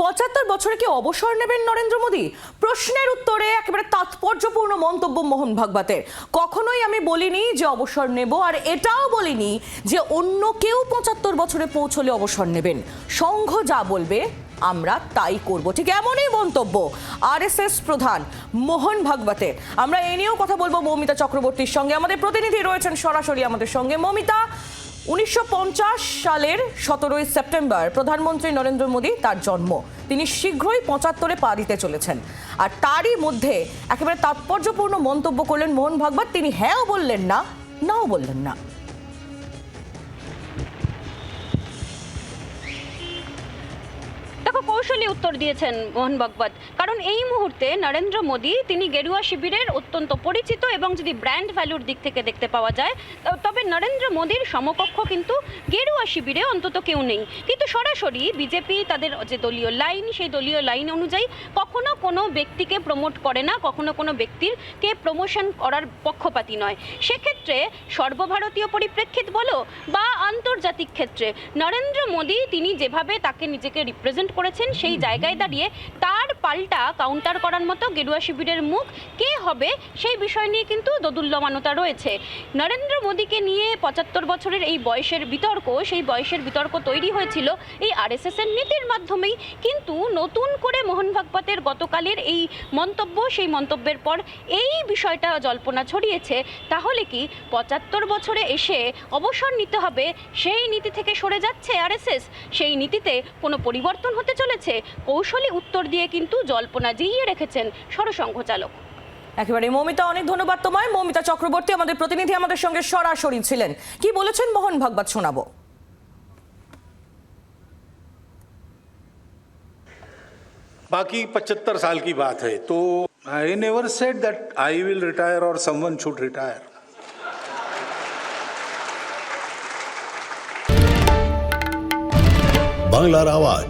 পঁচাত্তর বছরে কি অবসর নেবেন নরেন্দ্র মোদী? প্রশ্নের উত্তরে একেবারে তাৎপর্যপূর্ণ মন্তব্য মোহন ভাগবতের। কখনোই আমি বলিনি যে অবসর নেব, আর এটাও বলিনি যে অন্য কেউ পঁচাত্তর বছরে পৌঁছলে অবসর নেবেন। সংঘ যা বলবে, আমরা তাই করব। ঠিক এমনই মন্তব্য আরএসএস প্রধান মোহন ভাগবতের। আমরা এ নিয়েও কথা বলব মৌমিতা চক্রবর্তীর সঙ্গে। আমাদের প্রতিনিধি রয়েছেন সরাসরি আমাদের সঙ্গে। মৌমিতা উনিশশো পঞ্চাশ সালের সতেরোই সেপ্টেম্বর প্রধানমন্ত্রী নরেন্দ্র মোদী তার জন্ম। তিনি শীঘ্রই পঁচাত্তরে পা দিতে চলেছেন। আর তারই মধ্যে একেবারে তাৎপর্যপূর্ণ মন্তব্য করলেন মোহন ভাগবত। তিনি হ্যাঁও বললেন না, নাও বললেন না। দেখো উত্তর দিয়েছেন মোহন ভগবত। কারণ এই মুহূর্তে নরেন্দ্র মোদী, তিনি গেরুয়া শিবিরের অত্যন্ত পরিচিত এবং যদি ব্র্যান্ড ভ্যালুর দিক থেকে দেখতে পাওয়া যায় তবে নরেন্দ্র মোদীর সমকক্ষ কিন্তু গেরুয়া শিবিরে অন্তত কেউ নেই। কিন্তু সরাসরি বিজেপি, তাদের যে দলীয় লাইন, সেই দলীয় লাইন অনুযায়ী কখনো কোনো ব্যক্তিকে প্রমোট করে না, কখনো কোনো ব্যক্তির কে প্রমোশন করার পক্ষপাতী নয়। সেক্ষেত্রে সর্বভারতীয় পরিপ্রেক্ষিত বলো বা আন্তর্জাতিক ক্ষেত্রে, নরেন্দ্র মোদী, তিনি যেভাবে তাকে নিজেকে রিপ্রেজেন্ট করেছেন সেই জায়গায় দাঁড়িয়ে তার পাল্টা কাউন্টার করার মতো গেরুয়া শিবিরের মুখ কে হবে সেই বিষয় নিয়ে কিন্তু দোদুল্যমানতা রয়েছে। নরেন্দ্র মোদীকে নিয়ে পঁচাত্তর বছরের এই বয়সের বিতর্ক সেই বয়সের বিতর্ক তৈরি হয়েছিল এই আরএসএস এর নীতির মাধ্যমেই। কিন্তু নতুন করে মোহন ভাগবতের গতকালের এই মন্তব্য সেই মন্তব্যের পর এই বিষয়টা জল্পনা ছড়িয়েছে। তাহলে কি পঁচাত্তর বছরে এসে অবসর নিতে হবে সেই নীতি থেকে সরে যাচ্ছে আরএসএস? সেই নীতিতে কোনো পরিবর্তন হতে চলেছে? কৌশলী উত্তর দিয়ে কিন্তু জল্পনা জিইয়ে রেখেছেন সরসংঘ চালক একেবারে মৌমিতা অনেক ধন্যবাদ তোমায় মৌমিতা চক্রবর্তী আমাদের প্রতিনিধি আমাদের সঙ্গে সরাসরি ছিলেন কি বলেছেন মোহন ভাগবত শোনাবো बाकी 75 साल की बात है तो I never said that I will retire और समवन शुड रिटायर বাংলার আওয়াজ